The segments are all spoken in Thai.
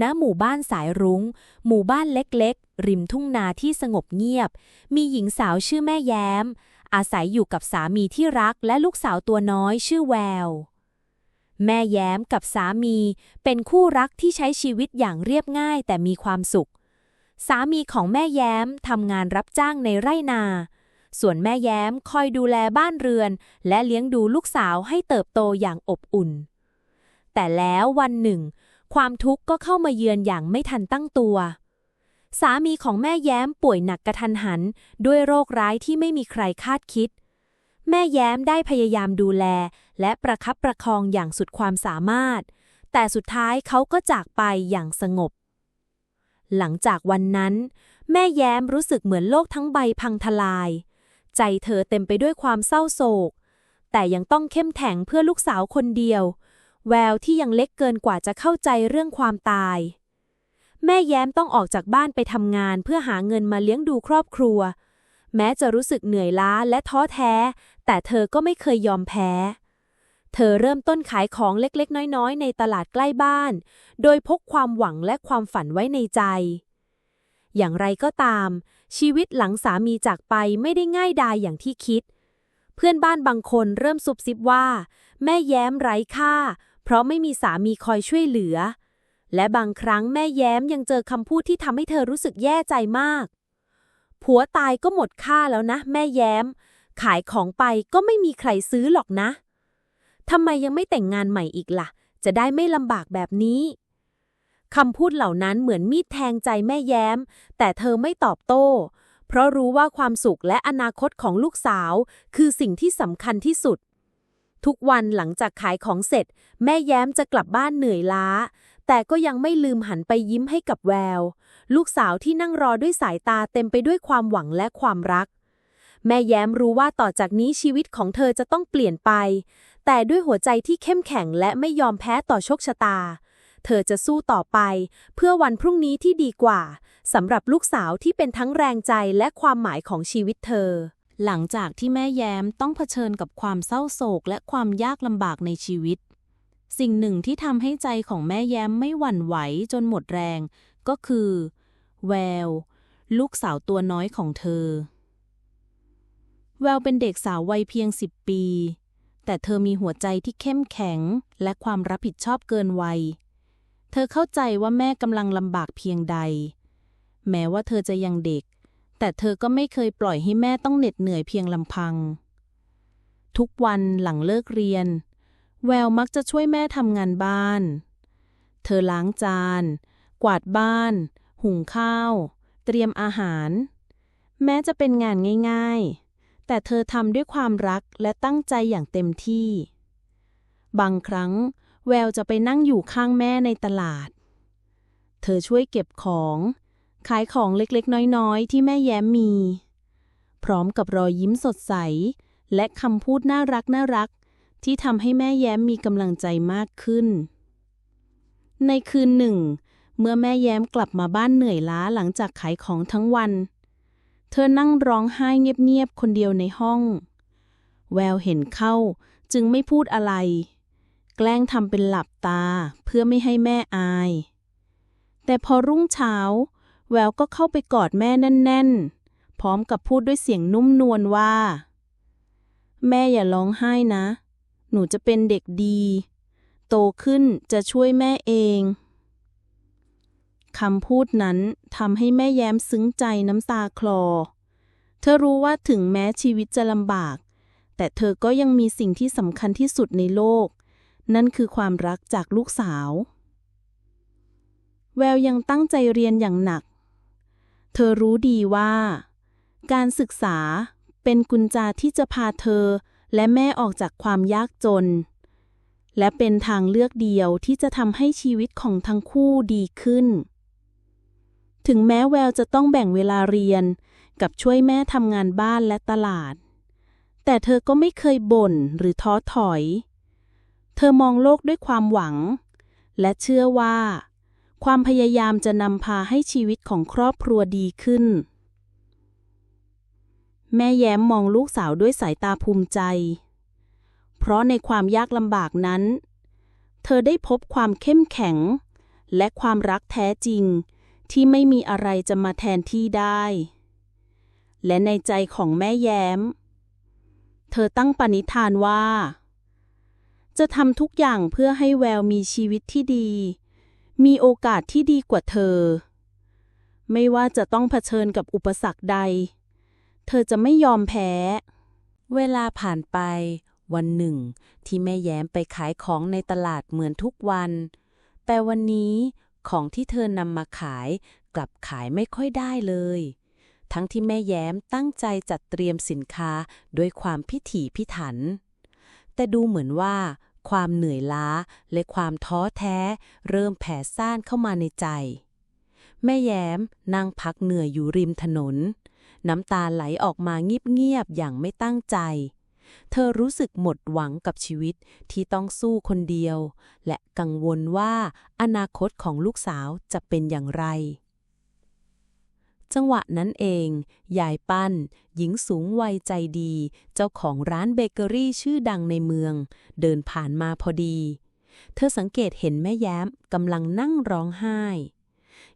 ณหมู่บ้านสายรุง้ง หมู่บ้านเล็กๆ ริมทุ่งนาที่สงบเงียบ มีหญิงสาวชื่อแม่แย้ม อาศัยอยู่กับสามีที่รักและลูกสาวตัวน้อยชื่อแวว แม่แย้มกับสามีเป็นคู่รักที่ใช้ชีวิตอย่างเรียบง่ายแต่มีความสุข สามีของแม่แย้มทำงานรับจ้างในไร่นาส่วนแม่แย้มคอยดูแลบ้านเรือน และเลี้ยงดูลูกสาวให้เติบโตอย่างอบอุ่น แต่แล้ววันหนึ่ง ความทุกข์ก็เข้ามาเยือนอย่างไม่ทันตั้งตัว สามีของแม่แย้มป่วยหนักกระทันหัน ด้วยโรคร้ายที่ไม่มีใครคาดคิด แม่แย้มได้พยายามดูแล และประคับประคองอย่างสุดความสามารถ แต่สุดท้ายเขาก็จากไปอย่างสงบ หลังจากวันนั้น แม่แย้มรู้สึกเหมือนโลกทั้งใบพังทลาย ใจเธอเต็มไปด้วยความเศร้าโศก แต่ยังต้องเข้มแข็งเพื่อลูกสาวคนเดียว แววที่ยังเล็กเกินกว่าจะเข้าใจเรื่องความตาย แม่แย้มต้องออกจากบ้านไปทำงานเพื่อหาเงินมาเลี้ยงดูครอบครัว แม้จะรู้สึกเหนื่อยล้าและท้อแท้ แต่เธอก็ไม่เคยยอมแพ้ เธอเริ่มต้นขายของเล็กๆ น้อยๆ ในตลาดใกล้บ้าน โดยพกความหวังและความฝันไว้ในใจ อย่างไรก็ตาม ชีวิตหลังสามีจากไปไม่ได้ง่ายดายอย่างที่คิด เพื่อนบ้านบางคนเริ่มซุบซิบว่า แม่แย้มไร้ค่า เพราะไม่มีสามีคอยช่วยเหลือ และบางครั้งแม่แย้มยังเจอคำพูดที่ทำให้เธอรู้สึกแย่ใจมาก ผัวตายก็หมดค่าแล้วนะ แม่แย้ม ขายของไปก็ไม่มีใครซื้อหรอกนะทำไมยังไม่แต่งงานใหม่อีกล่ะ จะได้ไม่ลำบากแบบนี้คำพูดเหล่านั้นเหมือนมีดแทงใจแม่แย้ม แต่เธอไม่ตอบโต้ เพราะรู้ว่าความสุขและอนาคตของลูกสาว คือสิ่งที่สำคัญที่สุด ทุกวันหลังจากขายของเสร็จ แม่แย้มจะกลับบ้านเหนื่อยล้า แต่ก็ยังไม่ลืมหันไปยิ้มให้กับแวว ลูกสาวที่นั่งรอด้วยสายตาเต็มไปด้วยความหวังและความรัก แม่แย้มรู้ว่าต่อจากนี้ชีวิตของเธอจะต้องเปลี่ยนไป แต่ด้วยหัวใจที่เข้มแข็งและไม่ยอมแพ้ต่อโชคชะตา เธอจะสู้ต่อไป เพื่อวันพรุ่งนี้ที่ดีกว่าสำหรับลูกสาวที่เป็นทั้งแรงใจและความหมายของชีวิตเธอ หลังจากที่แม่แย้มต้องเผชิญกับความเศร้าโศกและความยากลำบากในชีวิต สิ่งหนึ่งที่ทำให้ใจของแม่แย้มไม่หวั่นไหวจนหมดแรง ก็คือ แวว ลูกสาวตัวน้อยของเธอ แววเป็นเด็กสาววัยเพียงสิบปี แต่เธอมีหัวใจที่เข้มแข็งและความรับผิดชอบเกินวัย เธอเข้าใจว่าแม่กำลังลำบากเพียงใด แม้ว่าเธอจะยังเด็ก แต่เธอก็ไม่เคยปล่อยให้แม่ต้องเหน็ดเหนื่อยเพียงลำพัง ทุกวันหลังเลิกเรียน แววมักจะช่วยแม่ทำงานบ้าน เธอล้างจาน กวาดบ้าน หุงข้าว เตรียมอาหาร แม้จะเป็นงานง่าย ๆ แต่เธอทำด้วยความรักและตั้งใจอย่างเต็มที่ บางครั้ง แววจะไปนั่งอยู่ข้างแม่ในตลาด เธอช่วยเก็บของ ขายของเล็กๆ น้อยๆ ที่แม่แย้มมี พร้อมกับรอยยิ้มสดใส และคำพูดน่ารักน่ารัก ที่ทำให้แม่แย้มมีกำลังใจมากขึ้น ในคืนหนึ่ง เมื่อแม่แย้มกลับมาบ้านเหนื่อยล้าหลังจากขายของทั้งวัน เธอนั่งร้องไห้เงียบๆคนเดียวในห้อง แววเห็นเข้าจึงไม่พูดอะไร แกล้งทำเป็นหลับตาเพื่อไม่ให้แม่อาย แต่พอรุ่งเช้า แววก็เข้าไปกอดแม่แน่น ๆ พร้อมกับพูดด้วยเสียงนุ่มนวลว่า แม่อย่าร้องไห้นะ หนูจะเป็นเด็กดี โตขึ้นจะช่วยแม่เองคำพูดนั้นทำให้แม่แย้มซึ้งใจน้ำตาคลอ เธอรู้ว่าถึงแม้ชีวิตจะลำบาก แต่เธอก็ยังมีสิ่งที่สำคัญที่สุดในโลก นั่นคือความรักจากลูกสาว แววยังตั้งใจเรียนอย่างหนัก เธอรู้ดีว่า การศึกษาเป็นกุญแจที่จะพาเธอและแม่ออกจากความยากจน และเป็นทางเลือกเดียวที่จะทำให้ชีวิตของทั้งคู่ดีขึ้น ถึงแม้แววจะต้องแบ่งเวลาเรียนกับช่วยแม่ทำงานบ้านและตลาด แต่เธอก็ไม่เคยบ่นหรือท้อถอย เธอมองโลกด้วยความหวัง และเชื่อว่า ความพยายามจะนำพาให้ชีวิตของครอบครัวดีขึ้น แม่แย้มมองลูกสาวด้วยสายตาภูมิใจ เพราะในความยากลำบากนั้น เธอได้พบความเข้มแข็ง และความรักแท้จริง ที่ไม่มีอะไรจะมาแทนที่ได้ และในใจของแม่แย้ม เธอตั้งปณิธานว่า จะทำทุกอย่างเพื่อให้แววมีชีวิตที่ดี มีโอกาสที่ดีกว่าเธอ ไม่ว่าจะต้องเผชิญกับอุปสรรคใด เธอจะไม่ยอมแพ้ เวลาผ่านไป วันหนึ่ง ที่แม่แย้มไปขายของในตลาดเหมือนทุกวัน แต่วันนี้ของที่เธอนำมาขายกลับขายไม่ค่อยได้เลย ทั้งที่แม่แย้มตั้งใจจัดเตรียมสินค้าด้วยความพิถีพิถัน แต่ดูเหมือนว่า ความเหนื่อยล้าและความท้อแท้ เริ่มแผ่ซ่านเข้ามาในใจ แม่แย้มนั่งพักเหนื่อยอยู่ริมถนน น้ำตาไหลออกมาเงียบๆอย่างไม่ตั้งใจ เธอรู้สึกหมดหวังกับชีวิตที่ต้องสู้คนเดียว และกังวลว่าอนาคตของลูกสาวจะเป็นอย่างไร จังหวะนั้นเอง ยายปั้น หญิงสูงวัยใจดี เจ้าของร้านเบเกอรี่ชื่อดังในเมือง เดินผ่านมาพอดี เธอสังเกตเห็นแม่แย้มกำลังนั่งร้องไห้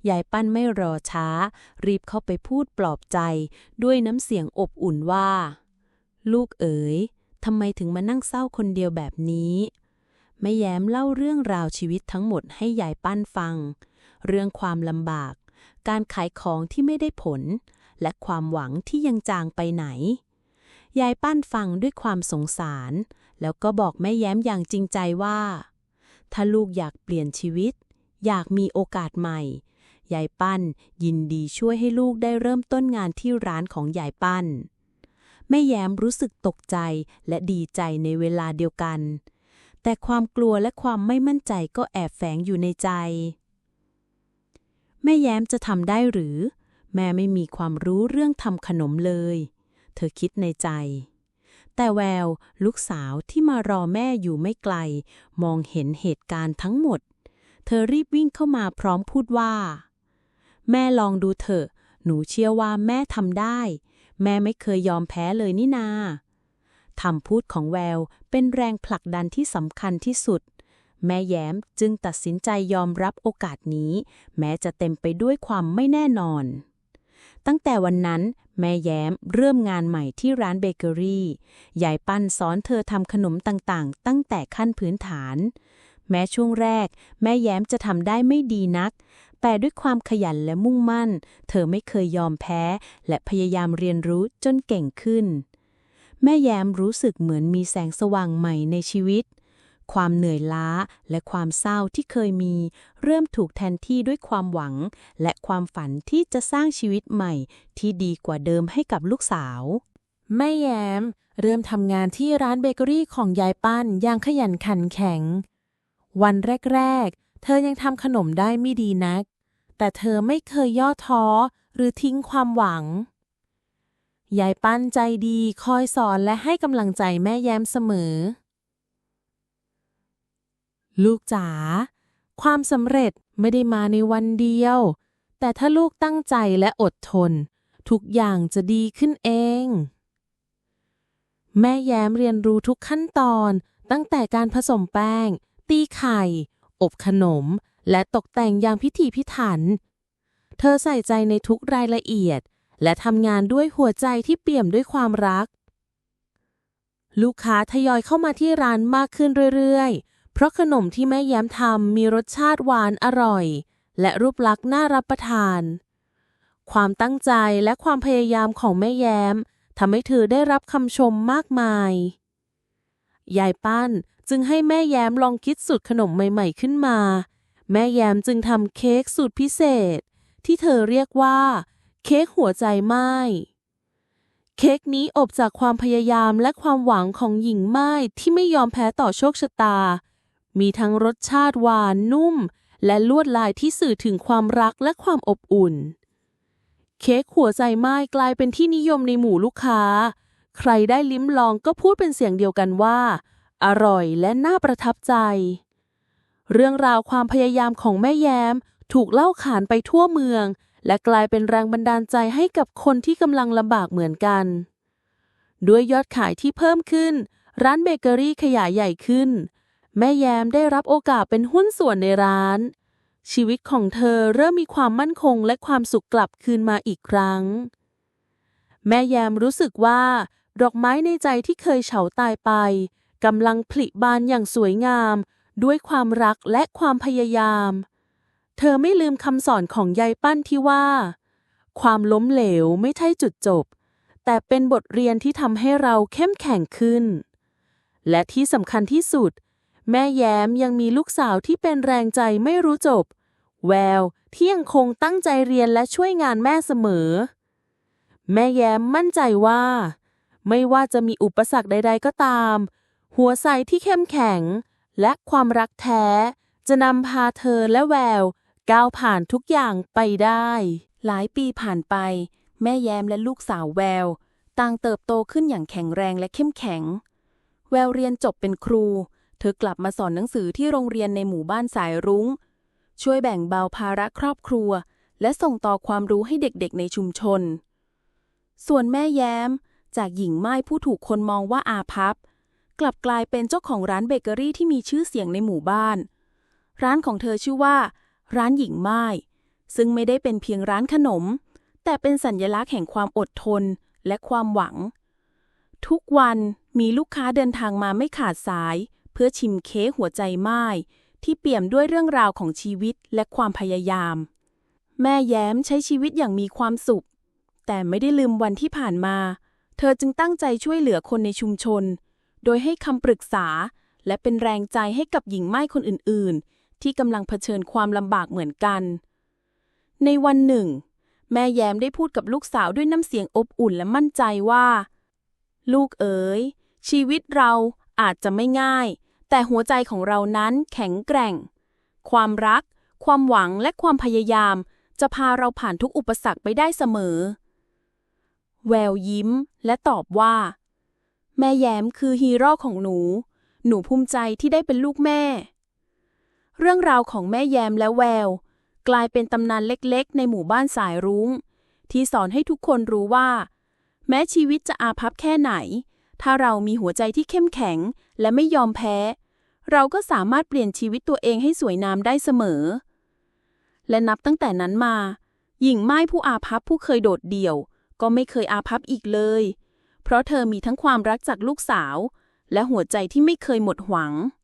ยายปั้นไม่รอช้า รีบเข้าไปพูดปลอบใจ ด้วยน้ำเสียงอบอุ่นว่า ลูกเอ๋ยทำไมถึงมานั่งเศร้าคนเดียวแบบนี้แม่แย้มเล่าเรื่องราวชีวิตทั้งหมดให้ยายปั้นฟัง เรื่องความลำบาก การขายของที่ไม่ได้ผล และความหวังที่ยังจางไปไหน ยายปั้นฟังด้วยความสงสาร แล้วก็บอกแม่แย้มอย่างจริงใจว่า ถ้าลูกอยากเปลี่ยนชีวิต อยากมีโอกาสใหม่ ยายปั้นยินดีช่วยให้ลูกได้เริ่มต้นงานที่ร้านของยายปั้น แม่แย้มรู้สึกตกใจและดีใจในเวลาเดียวกันแต่ความกลัวและความไม่มั่นใจก็แอบแฝงอยู่ในใจ แม่แย้มจะทำได้หรือ แม่ไม่มีความรู้เรื่องทำขนมเลย เธอคิดในใจ แต่แววลูกสาวที่มารอแม่อยู่ไม่ไกล มองเห็นเหตุการณ์ทั้งหมด เธอรีบวิ่งเข้ามาพร้อมพูดว่า แม่ลองดูเถอะ หนูเชื่อว่าแม่ทำได้ แม่ไม่เคยยอมแพ้เลยนี่นาคำพูดของแววเป็นแรงผลักดันที่สำคัญที่สุด แม่แย้มจึงตัดสินใจยอมรับโอกาสนี้ แม้จะเต็มไปด้วยความไม่แน่นอน ตั้งแต่วันนั้น แม่แย้มเริ่มงานใหม่ที่ร้านเบเกอรี่ยายปั้นสอนเธอทำขนมต่างๆ ตั้งแต่ขั้นพื้นฐาน แม้ช่วงแรก แม่แย้มจะทำได้ไม่ดีนัก แต่ด้วยความขยันและมุ่งมั่น เธอไม่เคยยอมแพ้ และพยายามเรียนรู้จนเก่งขึ้นแม่แย้มรู้สึกเหมือนมีแสงสว่างใหม่ในชีวิต ความเหนื่อยล้าและความเศร้าที่เคยมี เริ่มถูกแทนที่ด้วยความหวัง และความฝันที่จะสร้างชีวิตใหม่ ที่ดีกว่าเดิมให้กับลูกสาวแม่แย้ม เริ่มทำงานที่ร้านเบเกอรี่ของยายปั้นอย่างขยันขันแข็ง วันแรก ๆ เธอยังทำขนมได้ไม่ดีนัก แต่เธอไม่เคยย่อท้อหรือทิ้งความหวัง ยายปั้นใจดีคอยสอนและให้กำลังใจแม่แย้มเสมอ ลูกจ๋าความสำเร็จไม่ได้มาในวันเดียว แต่ถ้าลูกตั้งใจและอดทน ทุกอย่างจะดีขึ้นเอง แม่แย้มเรียนรู้ทุกขั้นตอนตั้งแต่การผสมแป้ง ตีไข่ อบขนม และตกแต่งอย่างพิถีพิถัน เธอใส่ใจในทุกรายละเอียด และทำงานด้วยหัวใจที่เปี่ยมด้วยความรัก ลูกค้าทยอยเข้ามาที่ร้านมากขึ้นเรื่อยๆ เพราะขนมที่แม่แย้มทำมีรสชาติหวานอร่อย และรูปลักษณ์น่ารับประทาน ความตั้งใจและความพยายามของแม่แย้มทำให้เธอได้รับคำชมมากมาย ยายปั้นจึงให้แม่แย้มลองคิดสูตรขนมใหม่ๆขึ้นมา แม่แย้มจึงทำเค้กสูตรพิเศษ ที่เธอเรียกว่า เค้กหัวใจไม้เค้กนี้อบจากความพยายามและความหวังของหญิงไม้ที่ไม่ยอมแพ้ต่อโชคชะตา มีทั้งรสชาติหวานนุ่ม และลวดลายที่สื่อถึงความรักและความอบอุ่น เค้กหัวใจไม้กลายเป็นที่นิยมในหมู่ลูกค้า ใครได้ลิ้มลองก็พูดเป็นเสียงเดียวกันว่า อร่อยและน่าประทับใจ เรื่องราวความพยายามของแม่แย้ม ถูกเล่าขานไปทั่วเมือง และกลายเป็นแรงบันดาลใจให้กับคนที่กำลังลำบากเหมือนกัน ด้วยยอดขายที่เพิ่มขึ้น ร้านเบเกอรี่ขยายใหญ่ขึ้น แม่แยมได้รับโอกาสเป็นหุ้นส่วนในร้าน ชีวิตของเธอเริ่มมีความมั่นคงและความสุขกลับคืนมาอีกครั้ง แม่แยมรู้สึกว่า ดอกไม้ในใจที่เคยเฉาตายไปกำลังผลิบานอย่างสวยงาม ด้วยความรักและความพยายาม เธอไม่ลืมคำสอนของยายปั้นที่ว่า ความล้มเหลวไม่ใช่จุดจบ แต่เป็นบทเรียนที่ทำให้เราเข้มแข็งขึ้น และที่สำคัญที่สุด แม่แย้มยังมีลูกสาวที่เป็นแรงใจไม่รู้จบ แววที่ยังคงตั้งใจเรียนและช่วยงานแม่เสมอ แม่แย้มมั่นใจว่า ไม่ว่าจะมีอุปสรรคใด ๆ ก็ตาม หัวใจที่เข้มแข็ง และความรักแท้ จะนำพาเธอและแวว ก้าวผ่านทุกอย่างไปได้ หลายปีผ่านไป แม่แย้มและลูกสาวแวว ต่างเติบโตขึ้นอย่างแข็งแรงและเข้มแข็ง แววเรียนจบเป็นครู เธอกลับมาสอนหนังสือที่โรงเรียนในหมู่บ้านสายรุง้ง ช่วยแบ่งเบาภาระครอบครัว และส่งต่อความรู้ให้เด็กๆในชุมชน ส่วนแม่แย้ม จากหญิงไม้ผู้ถูกคนมองว่าอาภัพกลับกลายเป็นเจ้าของร้านเบเกอรี่ที่มีชื่อเสียงในหมู่บ้าน ร้านของเธอชื่อว่า ร้านหญิงไม้ซึ่งไม่ได้เป็นเพียงร้านขนม แต่เป็นสัญลักษณ์แห่งความอดทนและความหวัง ทุกวันมีลูกค้าเดินทางมาไม่ขาดสาย พื่อชิมเค้กหัวใจไม้ที่เปี่ยมด้วยเรื่องราวของชีวิตและความพยายาม แม่แย้มใช้ชีวิตอย่างมีความสุข แต่ไม่ได้ลืมวันที่ผ่านมา เธอจึงตั้งใจช่วยเหลือคนในชุมชน โดยให้คำปรึกษา และเป็นแรงใจให้กับหญิงไม้คนอื่น ๆ ที่กำลังเผชิญความลำบากเหมือนกัน ในวันหนึ่ง แม่แย้มได้พูดกับลูกสาวด้วยน้ำเสียงอบอุ่นและมั่นใจว่า ลูกเอ๋ยชีวิตเราอาจจะไม่ง่าย แต่หัวใจของเรานั้นแข็งแกร่ง ความรัก ความหวังและความพยายาม จะพาเราผ่านทุกอุปสรรคไปได้เสมอ แววยิ้มและตอบว่า แม่แย้มคือฮีโร่ของหนู หนูภูมิใจที่ได้เป็นลูกแม่ เรื่องราวของแม่แย้มและแวว กลายเป็นตำนานเล็กๆ ในหมู่บ้านสายรุง้ง ที่สอนให้ทุกคนรู้ว่า แม้ชีวิตจะอาภัพแค่ไหน ถ้าเรามีหัวใจที่เข้มแข็ง และไม่ยอมแพ้ เราก็สามารถเปลี่ยนชีวิตตัวเองให้สวยงามได้เสมอ และนับตั้งแต่นั้นมา หญิงไม้ผู้อาภัพผู้เคยโดดเดี่ยว ก็ไม่เคยอาภัพอีกเลย เพราะเธอมีทั้งความรักจากลูกสาว และหัวใจที่ไม่เคยหมดหวัง